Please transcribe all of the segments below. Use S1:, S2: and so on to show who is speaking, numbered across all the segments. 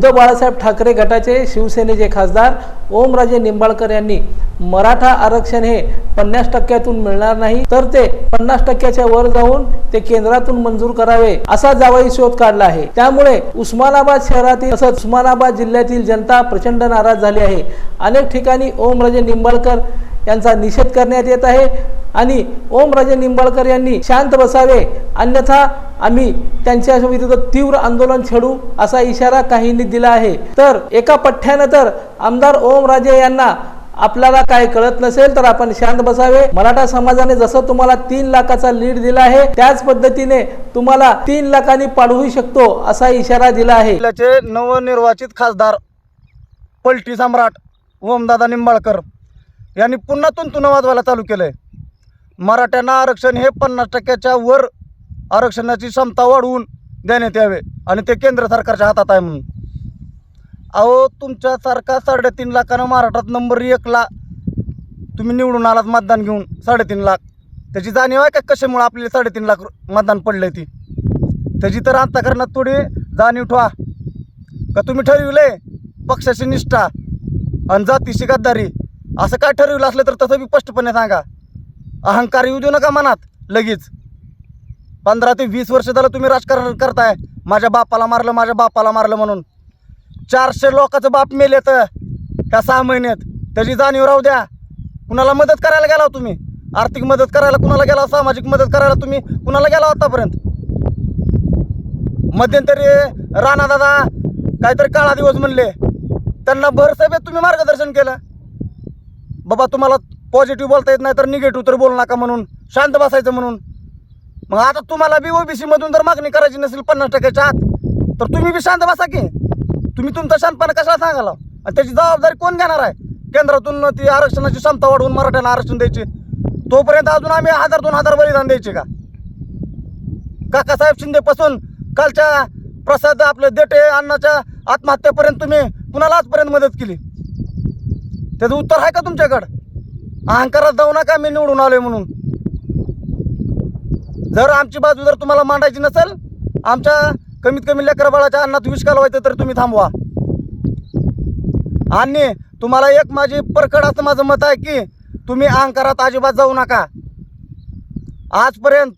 S1: उद्धव बाळासाहेब ठाकरे गटाचे शिवसेनेचे खासदार ओमराजे निंबाळकर यांनी मराठा आरक्षण हे पन्नास टक्क्यातून मिळणार नाही तर ते पन्नास टक्क्याच्या वर जाऊन ते केंद्रातून मंजूर करावे असा जावाई शोध काढला आहे. त्यामुळे उस्मानाबाद शहरातील तसंच उस्मानाबाद जिल्ह्यातील जनता प्रचंड नाराज झाली आहे. अनेक ठिकाणी ओमराजे निंबाळकर यांचा निषेध करण्यात येत आहे आणि ओमराजे निंबाळकर यांनी शांत बसावे अन्यथा आम्ही त्यांच्या विरुद्ध तीव्र आंदोलन छेडू असा इशारा काहींनी दिला आहे. तर एका पठ्ठ्यानं तर आमदार ओमराजे यांना आपल्याला काय कळत नसेल तर आपण शांत बसावे. मराठा समाजाने जसं तुम्हाला तीन लाखाचा लीड दिला आहे त्याच पद्धतीने तुम्हाला तीन लाखांनी पाडवू शकतो असा इशारा दिला आहे.
S2: जिल्ह्याचे नवनिर्वाचित खासदार पलटी सम्राट ओमदादा निंबाळकर यांनी पुन्हा तुंतुन वाजवायला चालू केलं आहे मराठ्यांना आरक्षण हे पन्नास टक्क्याच्या वर आरक्षणाची क्षमता वाढवून देण्यात यावे आणि ते केंद्र सरकारच्या हातात आहे म्हणून. अहो तुमच्यासारखा साडेतीन लाखानं महाराष्ट्रात नंबर एकला तुम्ही निवडून आलात मतदान घेऊन साडेतीन लाख. त्याची जाणीव आहे का कशामुळे आपल्याला साडेतीन लाख मतदान पडलं ती? त्याची तर अंतकरणात थोडी जाणीव ठेवा. का तुम्ही ठरविले पक्षाची निष्ठा आणि जातीशी गद्दारी. असं काय ठरविलं असलं तर तसं बी स्पष्टपणे सांगा. अहंकार येऊ देऊ नका मनात लगेच. पंधरा ते वीस वर्ष झालं तुम्ही राजकारण करताय. माझ्या बापाला मारलं माझ्या बापाला मारलं म्हणून. चारशे लोकांचं बाप मेले तर ह्या सहा महिन्यात. त्याची जाणीव राहू द्या. कुणाला मदत करायला गेला तुम्ही? आर्थिक मदत करायला कुणाला गेला सामाजिक मदत करायला तुम्ही कुणाला गेला आतापर्यंत? मध्यंतरी राणा दादा काहीतरी काळा दिवस म्हणले. त्यांना भरसभेत तुम्ही मार्गदर्शन केलं. बाबा तुम्हाला पॉझिटिव्ह बोलता येत नाही तर निगेटिव्ह तर बोलू नका म्हणून. शांत बसायचं म्हणून. मग आता तुम्हाला बी ओबीसी मधून जर मागणी करायची नसेल पन्नास टक्क्याच्या आत तर तुम्ही बी शांत बसा की. तुम्ही तुमचा शांतपणा कशाला सांगाला आणि त्याची जबाबदारी कोण घेणार आहे? केंद्रातून ती आरक्षणाची क्षमता वाढवून मराठ्यांना आरक्षण द्यायची. तोपर्यंत अजून आम्ही हजार दोन हजार बलिदान द्यायचे का? काकासाहेब शिंदेपासून कालच्या प्रसाद आपले देटे अण्णाच्या आत्महत्येपर्यंत तुम्ही कुणाला आजपर्यंत मदत केली? त्याचं उत्तर आहे का तुमच्याकडं? अहंकारात जाऊ नका मी निवडून आलोय म्हणून. जर आमची बाजू जर तुम्हाला मांडायची नसेल आमच्या कमीत कमी लेकरबाळाच्या अन्नात विष घालवायचं तर तुम्ही थांबवा. आणि तुम्हाला एक माझी परखड असं माझं मत आहे की तुम्ही अहंकारात अजिबात जाऊ नका. आजपर्यंत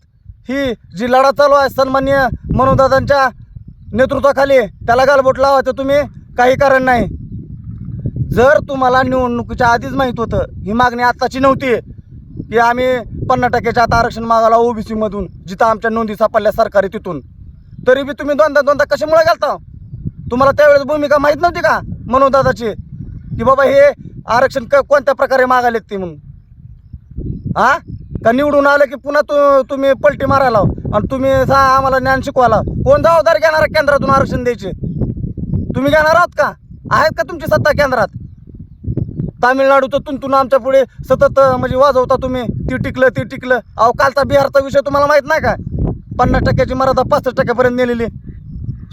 S2: ही जी लढा चालू आहे सन्मान्य मनोदादांच्या नेतृत्वाखाली त्याला गालबोट लावायचं तुम्ही काही कारण नाही. जर तुम्हाला निवडणुकीच्या आधीच माहीत होतं ही मागणी आत्ताची नव्हती की आम्ही पन्नास टक्क्याच्या आता आरक्षण मागायला ओबीसीमधून जिथं आमच्या नोंदी सापडल्या सरकारी तिथून. तरी बी तुम्ही दोनदा दोनदा कशामुळे घालता तुम्हाला त्यावेळेस भूमिका माहीत नव्हती का मनोदादाची? की बाबा हे आरक्षण क कोणत्या प्रकारे मागायला ते म्हणून? हा का निवडून आलं की पुन्हा तू तुम्ही पलटी मारायला आणि तुम्ही सा आम्हाला ज्ञान शिकवायला कोण जबाबदारी घेणार केंद्रातून आरक्षण द्यायचे? तुम्ही घेणार आहात का? आहेत का तुमची सत्ता केंद्रात? तामिळनाडूचं तुंतून आमच्या पुढे सतत म्हणजे वाजवता तुम्ही. ती टिकलं ती टिकलं. अहो कालचा बिहारचा विषय तुम्हाला माहीत नाही का? पन्नास टक्क्याची मर्यादा पासष्ट टक्क्यापर्यंत नेलेली.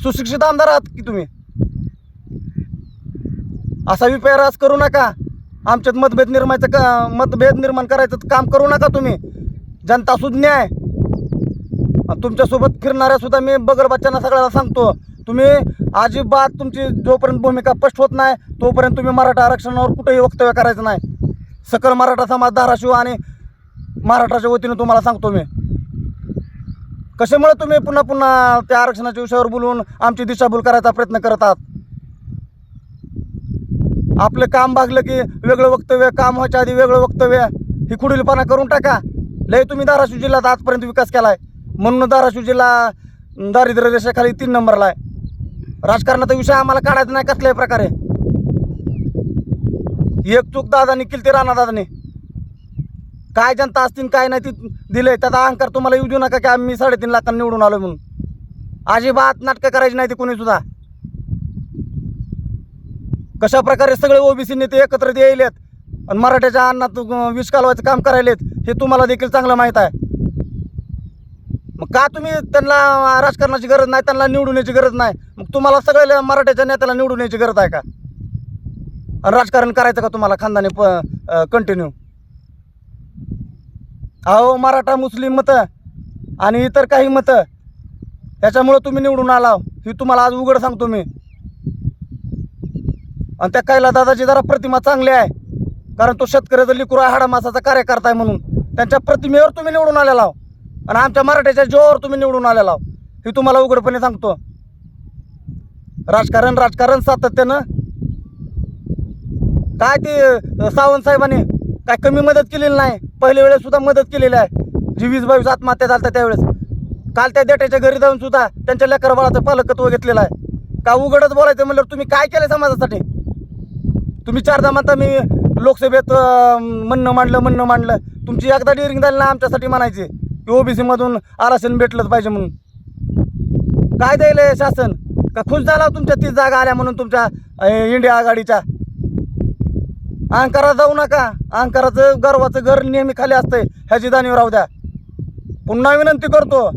S2: सुशिक्षित आमदार आहात की तुम्ही? असा विपेरास करू नका. आमच्यात मतभेद निर्माणचं का मतभेद निर्माण करायचं काम करू नका तुम्ही. जनता सुज्ञ आहे तुमच्यासोबत फिरणाऱ्या सुद्धा मी बगर बच्चांना सगळ्याला सांगतो. तुम्ही अजिबात तुमची जोपर्यंत भूमिका स्पष्ट होत नाही तोपर्यंत तुम्ही मराठा आरक्षणावर कुठेही वक्तव्य करायचं नाही. सकल मराठा समाज धाराशिव आणि महाराष्ट्राच्या वतीनं तुम्हाला सांगतो मी. कशामुळे तुम्ही पुन्हा पुन्हा त्या आरक्षणाच्या विषयावर बोलून आमची दिशाभूल करायचा प्रयत्न करत आहात? आपलं काम भागलं की वेगळं वक्तव्य काम व्हायच्या आधी वेगळं वक्तव्य ही खुडीलपणा करून टाका. लय तुम्ही धाराशिव जिल्ह्यात आजपर्यंत विकास केला आहे म्हणून धाराशिव जिल्हा दारिद्र्य रेषेखाली तीन नंबरला आहे. राजकारणाचा विषय आम्हाला काढायचा नाही कसल्याही प्रकारे. एक चूक दादानी केली ते राणा दादाने. काय जनता असतील काय नाही ती दिले त्याचा अहंकार तुम्हाला येऊ देऊ नका की आम्ही साडेतीन लाखांना निवडून आलो म्हणून. अजिबात नाटकं करायची नाही ती कोणी सुद्धा. कशा प्रकारे सगळे ओबीसी नेते एकत्र आहेत आणि मराठ्याच्या अन्नात विष कालवायचं काम करायलेत हे तुम्हाला देखील चांगलं माहीत आहे. मग का तुम्ही त्यांना राजकारणाची गरज नाही त्यांना निवडून यायची गरज नाही? मग तुम्हाला सगळ्या मराठ्याच्या नेत्याला निवडून यायची गरज आहे का? राजकारण करायचं का तुम्हाला खानदानी प कंटिन्यू अहो मराठा मुस्लिम मतं आणि इतर काही मतं त्याच्यामुळं तुम्ही निवडून आला. ही तुम्हाला आज उघड सांगतो मी. आणि त्या कैला दादाची जरा प्रतिमा चांगली आहे. कारण तो शेतकऱ्याचा लिकुरा हाडा मासाचा कार्यकर्ता आहे म्हणून. त्यांच्या प्रतिमेवर तुम्ही निवडून आलेला आहो. आणि आमच्या मराठ्याच्या जोवर तुम्ही निवडून आलेला हे तुम्हाला उघडपणे सांगतो. राजकारण राजकारण सातत्यानं काय ते सावंत साहेबांनी काय कमी मदत केलेली नाही. पहिल्या वेळेस सुद्धा मदत केलेली आहे. जी वीस बावीस आत्महत्या झाल्या त्यावेळेस. काल त्या देठाच्या घरी जाऊन सुद्धा त्यांच्या लेकर बाळाचं पालकत्व घेतलेलं आहे. का उघडच बोलायचं म्हणल्यावर तुम्ही काय केलं समाजासाठी? तुम्ही चारदा म्हणता मी लोकसभेत म्हणणं मांडलं म्हणणं मांडलं. तुमची एकदा डिअरिंग झाली ना आमच्यासाठी म्हणायची. की ओबीसीमधून आरक्षण भेटलंच पाहिजे म्हणून. काय द्यायला शासन? का खुश झाला तुमच्या तीस जागा आल्या म्हणून तुमच्या इंडिया आघाडीच्या? अहंकारात जाऊ नका. अहंकाराचं गर्वाचं घर नेहमी खाली असतंय. ह्याची जाणीव राहू द्या. पुन्हा विनंती करतो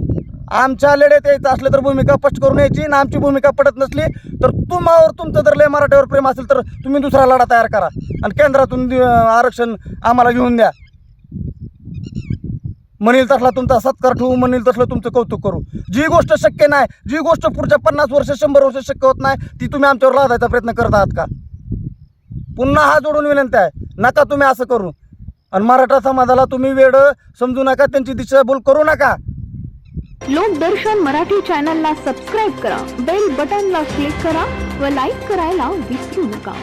S2: आमच्या लढ्यात यायचं असलं तर भूमिका स्पष्ट करून यायची आणि आमची भूमिका पडत नसली तर तुम्हावर तुमचं जर लय मराठीवर प्रेम असेल तर तुम्ही दुसरा लढा तयार करा. आणि केंद्रातून आरक्षण आम्हाला घेऊन द्या. म्हणील तसला तुमचा सत्कार ठेवू म्हणील तसलं तुमचं कौतुक करू. जी गोष्ट शक्य नाही जी गोष्ट पुढच्या पन्नास वर्ष शंभर वर्ष शक्य होत नाही ती तुम्ही आमच्यावर लादायचा प्रयत्न करत आहात का? पुन्हा हा जोडून विनंती आहे नका तुम्ही असं करू. आणि मराठा समाजाला तुम्ही वेळ समजू नका त्यांची दिशाभूल करू नका.
S3: लोकदर्शन मराठी चॅनलला सबस्क्राईब करा बेल बटनला क्लिक करा व लाईक करायला विसरू नका.